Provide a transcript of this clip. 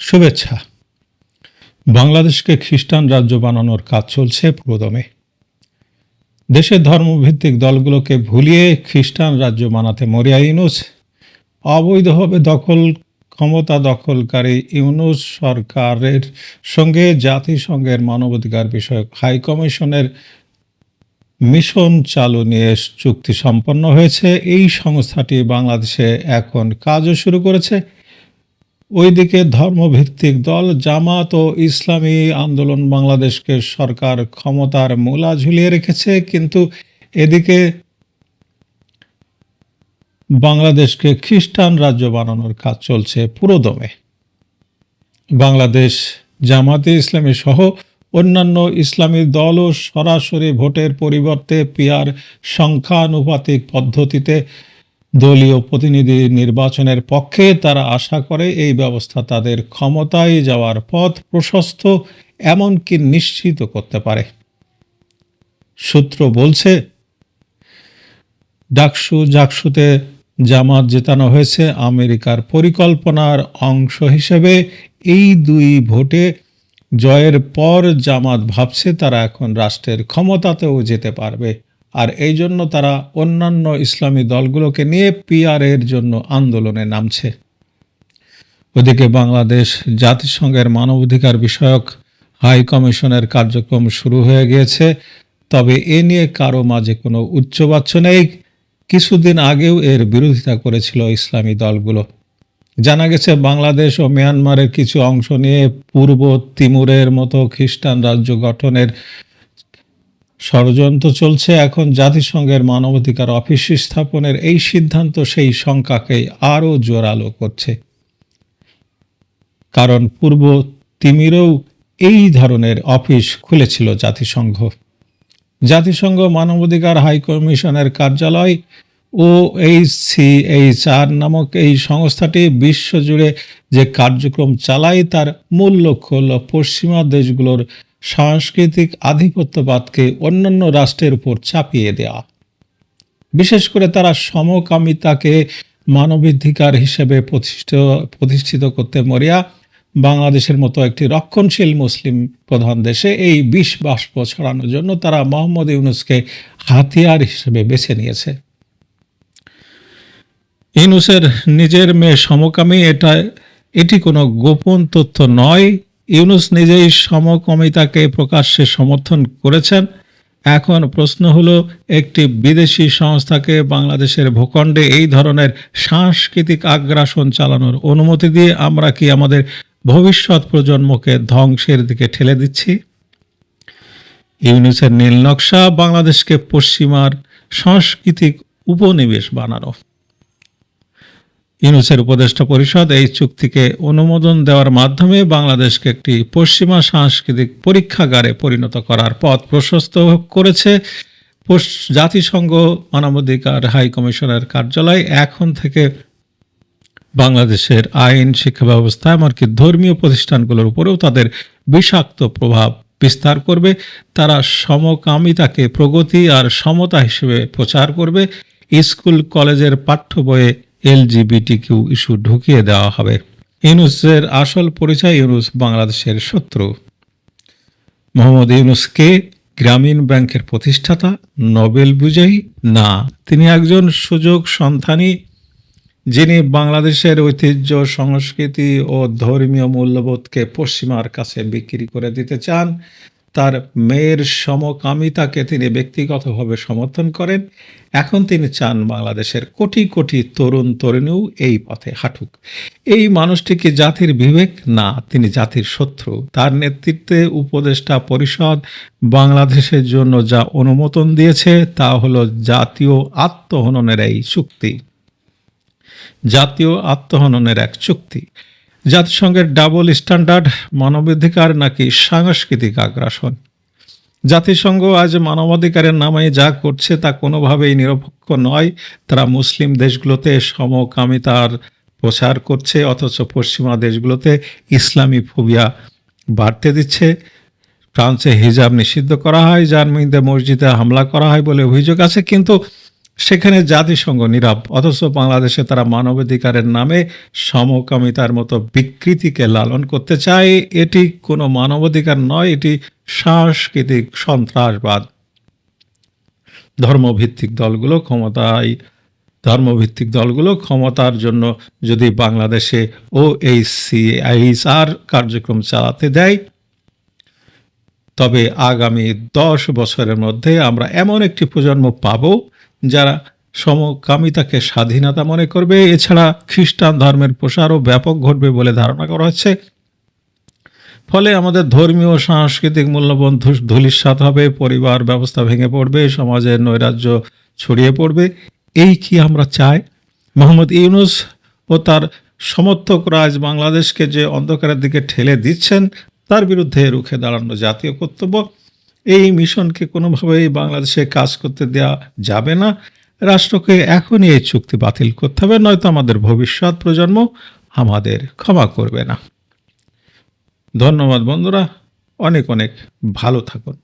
শুভেচ্ছা। বাংলাদেশকে খ্রিস্টান রাজ্য বানানোর কাজ চলছে পুরোদমে দেশের ধর্মভিত্তিক দলগুলোকে ভুলিয়ে খ্রিস্টান রাজ্য বানাতে মরিয়া ইউনুস, অবৈধভাবে দখল, ক্ষমতা দখলকারী ইউনুস সরকারের সঙ্গে জাতিসংঘের মানবাধিকার বিষয়ক হাই কমিশনের মিশন চালু নিয়ে চুক্তি সম্পন্ন হয়েছে। এই সংস্থাটি বাংলাদেশে এখন কাজও শুরু করেছে। ওইদিকে ধর্মভিত্তিক দল জামাত ও ইসলামী আন্দোলন বাংলাদেশকে সরকার ক্ষমতার মূলা ঝুলিয়ে রেখেছে, কিন্তু এদিকে বাংলাদেশকে খ্রিস্টান রাজ্য বানানোর কাজ চলছে পুরোদমে। বাংলাদেশ জামাতে ইসলামী সহ অন্যান্য ইসলামী দলও সরাসরি ভোটের পরিবর্তে পিয়ার সংখ্যানুপাতিক পদ্ধতিতে দলীয় প্রতিনিধি নির্বাচনের পক্ষে তারা আশা করে এই ব্যবস্থা তাদের ক্ষমতায় যাওয়ার পথ প্রশস্ত, এমনকি নিশ্চিত করতে পারে। সূত্র বলছে, ডাকসু জাকসুতে জামাত জেতানো হয়েছে আমেরিকার পরিকল্পনার অংশ হিসেবে। এই দুই ভোটে জয়ের পর জামাত ভাবছে তারা এখন রাষ্ট্রের ক্ষমতাতেও যেতে পারবে। আর এই জন্য তারা অন্যান্য ইসলামী দলগুলোকে নিয়ে পিআর এর জন্য আন্দোলনে নামছে। ওদিকে বাংলাদেশ জাতিসংঘের মানবাধিকার বিষয়ক হাই কমিশনের কার্যক্রম শুরু হয়ে গিয়েছে, তবে এ নিয়ে কারও মাঝে কোনো উচ্চবাচ্য নেই। কিছুদিন আগেও এর বিরোধিতা করেছিল ইসলামী দলগুলো। জানা গেছে, বাংলাদেশ ও মিয়ানমারের কিছু অংশ নিয়ে পূর্ব তিমুরের মতো খ্রিস্টান রাজ্য গঠনের ষড়যন্ত্র চলছে, এখন জাতিসংঘের মানবাধিকার অফিস স্থাপনের এই সিদ্ধান্ত সেই শঙ্কাকে আরও জোরালো করছে। কারণ পূর্ব তিমিরেও এই ধরনের অফিস খুলেছিল জাতিসংঘ। জাতিসংঘ মানবাধিকার হাই কমিশনের কার্যালয় O H C H R নামক এই সংস্থাটি বিশ্বজুড়ে যে কার্যক্রম চালায়, তার মূল লক্ষ্য হল পশ্চিমা দেশগুলোর সাংস্কৃতিক আধিপত্যবাদকে অন্যান্য রাষ্ট্রের উপর চাপিয়ে দেওয়া বিশেষ করে তারা সমকামিতাকে মানবাধিকার হিসেবে প্রতিষ্ঠিত প্রতিষ্ঠিত করতে মরিয়া বাংলাদেশের মতো একটি রক্ষণশীল মুসলিম প্রধান দেশে এই বিষ বাষ্প ছড়ানোর জন্য তারা মোহাম্মদ ইউনুসকে হাতিয়ার হিসেবে বেছে নিয়েছে। ইউনুসের নিজের মেয়ে সমকামী, এটা, এটি কোনো গোপন তথ্য নয়। ইউনুস নিজেই সমকমিতাকে প্রকাশ্যে সমর্থন করেছেন। এখন প্রশ্ন হলো, একটি বিদেশি সংস্থাকে বাংলাদেশের ভূখণ্ডে এই ধরনের সাংস্কৃতিক আগ্রাসন চালানোর অনুমতি দিয়ে আমরা কি আমাদের ভবিষ্যৎ প্রজন্মকে ধ্বংসের দিকে ঠেলে দিচ্ছি? ইউনুসের নীল নকশা বাংলাদেশকে পশ্চিমার সাংস্কৃতিক উপনিবেশ বানানো। ইউনুসের উপদেষ্টা পরিষদ এই চুক্তিকে অনুমোদন দেওয়ার মাধ্যমে বাংলাদেশকে একটি পশ্চিমা সাংস্কৃতিক পরীক্ষাগারে পরিণত করার পথ প্রশস্ত করেছে। জাতিসংঘ মানবাধিকার হাই কমিশনের কার্যালয় এখন থেকে বাংলাদেশের আইন, শিক্ষা ব্যবস্থা এমনকি ধর্মীয় প্রতিষ্ঠানগুলোর উপরেও তাদের বিষাক্ত প্রভাব বিস্তার করবে। তারা সমকামিতাকে প্রগতি আর সমতা হিসেবে প্রচার করবে। স্কুল, কলেজের পাঠ্য বইয়ে এলজিবিটি কিউ ইস্যু ঢুকিয়ে দেওয়া হবে। ইউনুসের আসল পরিচয় ইউনুস বাংলাদেশের শত্রু। মোহাম্মদ ইউনুসকে গ্রামীণ ব্যাংকের প্রতিষ্ঠাতা, নোবেল বিজয়ী না, তিনি একজন সুযোগ সন্ধানী, যিনি বাংলাদেশের ঐতিহ্য, সংস্কৃতি ও ধর্মীয় মূল্যবোধকে পশ্চিমার কাছে বিক্রি করে দিতে চান। তার মেয়ের সমকামিতাকে তিনি ব্যক্তিগতভাবে সমর্থন করেন। এখন তিনি চান বাংলাদেশের কোটি কোটি তরুণ তরুণীও এই পথে হাঁটুক। এই মানুষটি কি জাতির বিবেক? না, তিনি জাতির শত্রু। তার নেতৃত্বে উপদেষ্টা পরিষদ বাংলাদেশের জন্য যা অনুমোদন দিয়েছে, তা হলো জাতীয় আত্মহননের এই চুক্তি। জাতীয় আত্মহননের এক চুক্তি। জাতিসংঘের ডাবল স্ট্যান্ডার্ড মানবাধিকার নাকি সাংস্কৃতিক আগ্রাসন? জাতিসংঘ আজ মানবাধিকারের নামে যা করছে তা কোনোভাবেই নিরপেক্ষ নয়। তারা মুসলিম দেশগুলোতে সমকামিতার প্রচার করছে, অথচ পশ্চিমা দেশগুলোতে ইসলামী ফোবিয়া বাড়তে দিচ্ছে। ফ্রান্সে হিজাব নিষিদ্ধ করা হয় মধ্যে মসজিদে হামলা করা হয় বলে অভিযোগ আছে, কিন্তু সেখানে জাতিসংঘ নীরব, অথচ বাংলাদেশে তারা মানবাধিকারের নামে সমকামিতার মতো বিকৃতিকে লালন করতে চায়। এটি কোনো মানবাধিকার নয়, এটি সাংস্কৃতিক সন্ত্রাসবাদ। ধর্মভিত্তিক দলগুলো ক্ষমতায়, ধর্মভিত্তিক দলগুলো ক্ষমতার জন্য যদি বাংলাদেশে ও সিআইএসআর কার্যক্রম চালাতে দেয়, তবে আগামী দশ বছরের মধ্যে আমরা এমন একটি প্রজন্ম পাব যারা সমকামিতাকে স্বাধীনতা মনে করবে, এছাড়া খ্রিস্টান ধর্মের প্রসারও ব্যাপক ঘটবে বলে ধারণা করা হচ্ছে। ফলে আমাদের ধর্মীয় সাংস্কৃতিক মূল্যবোধ ধূলিসাৎ হবে, পরিবার ব্যবস্থা ভেঙে পড়বে, সমাজের নৈরাজ্য ছড়িয়ে পড়বে। এই কি আমরা চাই? মোহাম্মদ ইউনুস ও তার সমর্থকরা আজ বাংলাদেশকে যে অন্ধকারের দিকে ঠেলে দিচ্ছেন, তার বিরুদ্ধে রুখে দাঁড়ানো জাতীয় কর্তব্য। এই মিশনকে কোনোভাবেই বাংলাদেশে কাজ করতে দেওয়া যাবে না। রাষ্ট্রকে এখনই এই চুক্তি বাতিল করতে হবে, নয়তো আমাদের ভবিষ্যৎ প্রজন্ম আমাদের ক্ষমা করবে না। ধন্যবাদ বন্ধুরা, অনেক অনেক ভালো থাকুন।